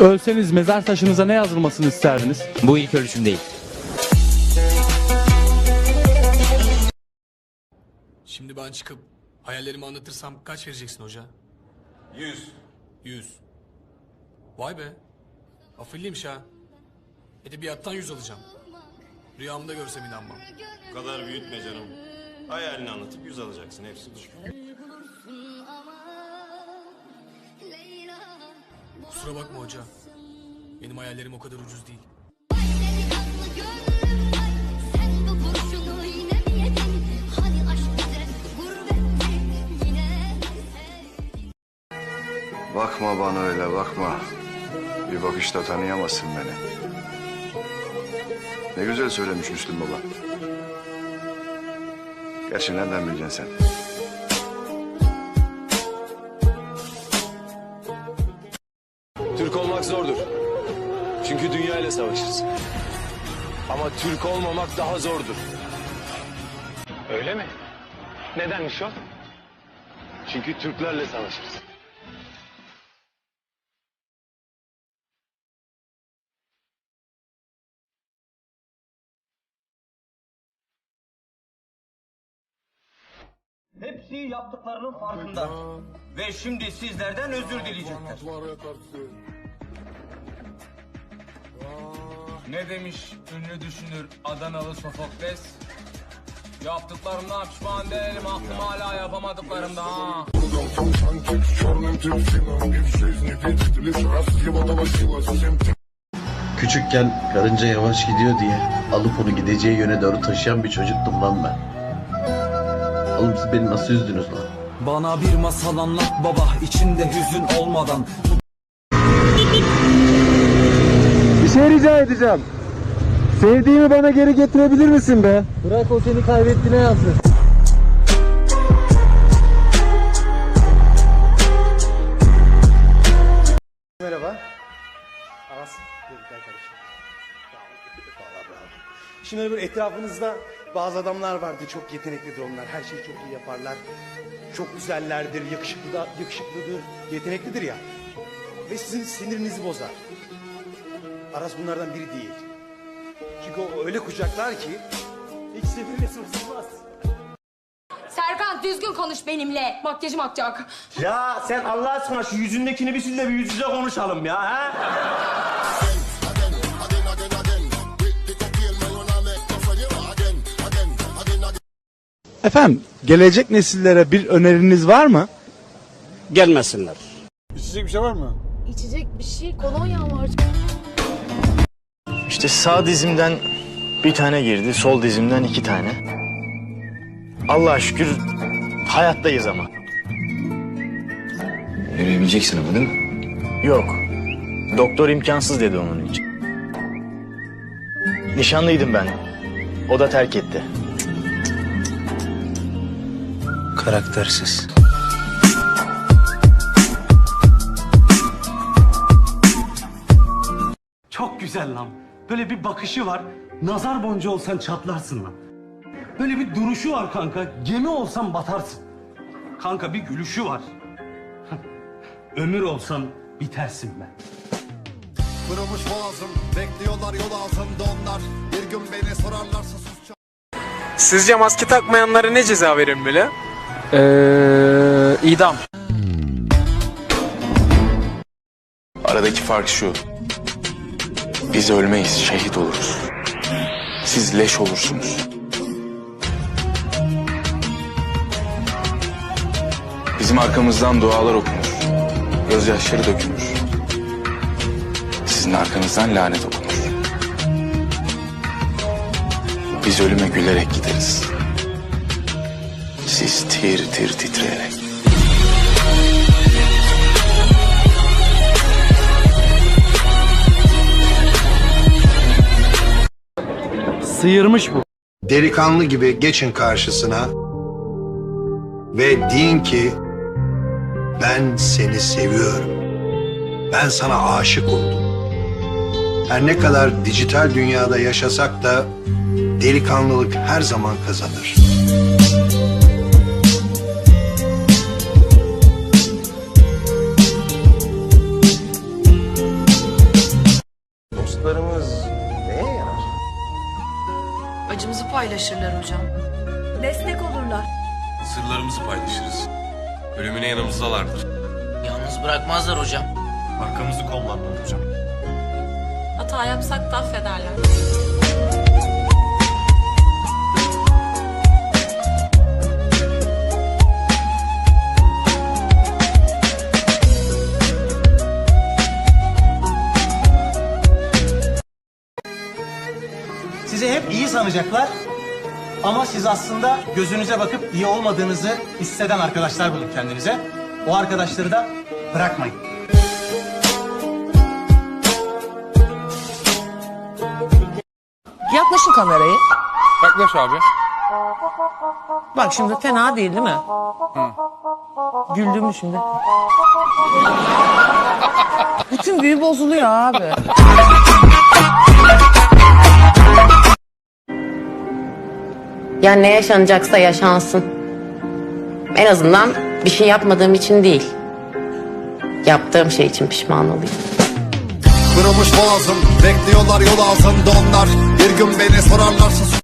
Ölseniz mezar taşınıza ne yazılmasını isterdiniz? Bu ilk ölçüm değil. Şimdi ben çıkıp hayallerimi anlatırsam kaç vereceksin hoca? Yüz. Yüz. Vay be. Afilliymiş ha. Edebiyattan yüz alacağım. Rüyamda görsem inanmam. Bu kadar büyütme canım. Hayalini anlatıp yüz alacaksın hepsi bu. Kusura bakma hoca. Benim hayallerim o kadar ucuz değil. Bakma bana öyle bakma. Bir bakışta tanıyamazsın beni. Ne güzel söylemiş Müslüm Baba. Gerçi nereden bileceksin sen? Türk olmak zordur. Çünkü dünya ile savaşırız. Ama Türk olmamak daha zordur. Öyle mi? Nedenmiş o? Çünkü Türklerle savaşırız. Hepsi yaptıklarının farkında. Ve şimdi sizlerden özür dileyecekler. Ne demiş ünlü düşünür Adanalı Sofokles? Yaptıklarımdan pişman değilim aklım hala yapamadıklarımda ha. Küçükken karınca yavaş gidiyor diye alıp onu gideceği yöne doğru taşıyan bir çocuktum lan ben. Oğlum siz beni nasıl üzdünüz lan? Bana bir masal anlat baba içinde hüzün olmadan. Bir şey rica edeceğim. Sevdiğimi bana geri getirebilir misin be? Bırak o seni kaybettiğine yazsın. Merhaba. Aras. Şimdi öyle böyle etrafınızda bazı adamlar vardı. Çok yeteneklidir onlar. Her şeyi çok iyi yaparlar. Çok güzellerdir, yakışıklı da, yakışıklıdır, yeteneklidir ya. Ve sizin sinirinizi bozar. Aras bunlardan biri değil. Çünkü o öyle kucaklar ki hiç sinirine sızmaz. Serkan düzgün konuş benimle. Makyajım akacak. Ya sen Allah aşkına şu yüzündekini bir sil de bir yüz yüze konuşalım ya ha. Efendim, gelecek nesillere bir öneriniz var mı? Gelmesinler. İçecek bir şey kolonya var. İşte sağ dizimden bir tane girdi, sol dizimden iki tane. Allah'a şükür hayattayız ama. Yürüyebileceksin ama değil mi? Yok. Doktor imkansız dedi onun için. Nişanlıydım ben. O da terk etti. Karaktersiz. Çok güzel lan. Böyle bir bakışı var. Nazar boncuğu olsan çatlarsın lan. Böyle bir duruşu var kanka. Gemi olsan batarsın. Kanka bir gülüşü var. Ömür olsan bitersin be. Kurumuş boğazım, bekliyorlar yol ağzımda onlar. Bir gün beni sorarlarsa Sizce maske takmayanlara ne ceza verilmeli? Eee, idam. Aradaki fark şu. Biz ölmeyiz, şehit oluruz. Siz leş olursunuz. Bizim arkamızdan dualar okunur. Gözyaşları dökülür. Sizin arkanızdan lanet okunur. Biz ölüme gülerek gideriz. Siz tir tir titreyerek. Sıyırmış bu. Delikanlı gibi geçin karşısına ve deyin ki ben seni seviyorum. Ben sana aşık oldum. Her ne kadar dijital dünyada yaşasak da delikanlılık her zaman kazanır. Paylaşırlar hocam. Destek olurlar. Sırlarımızı paylaşırız. Ölümüne yanımızdalardır. Yalnız bırakmazlar hocam. Arkamızı kollarlar hocam. Hata yapsak da affederler. Sizi hep iyi sanacaklar ama siz aslında gözünüze bakıp iyi olmadığınızı hisseden arkadaşlar bulun kendinize. O arkadaşları da bırakmayın. Yaklaşın kamerayı. Yaklaş abi. Bak şimdi fena değil değil mi? Güldün mü şimdi? Bütün büyü bozuluyor abi. Ya ne yaşanacaksa yaşansın. En azından bir şey yapmadığım için değil. Yaptığım şey için pişman olayım. Kırılmış boğazım Bekliyorlar yol ağzında onlar Bir gün beni sorarlarsa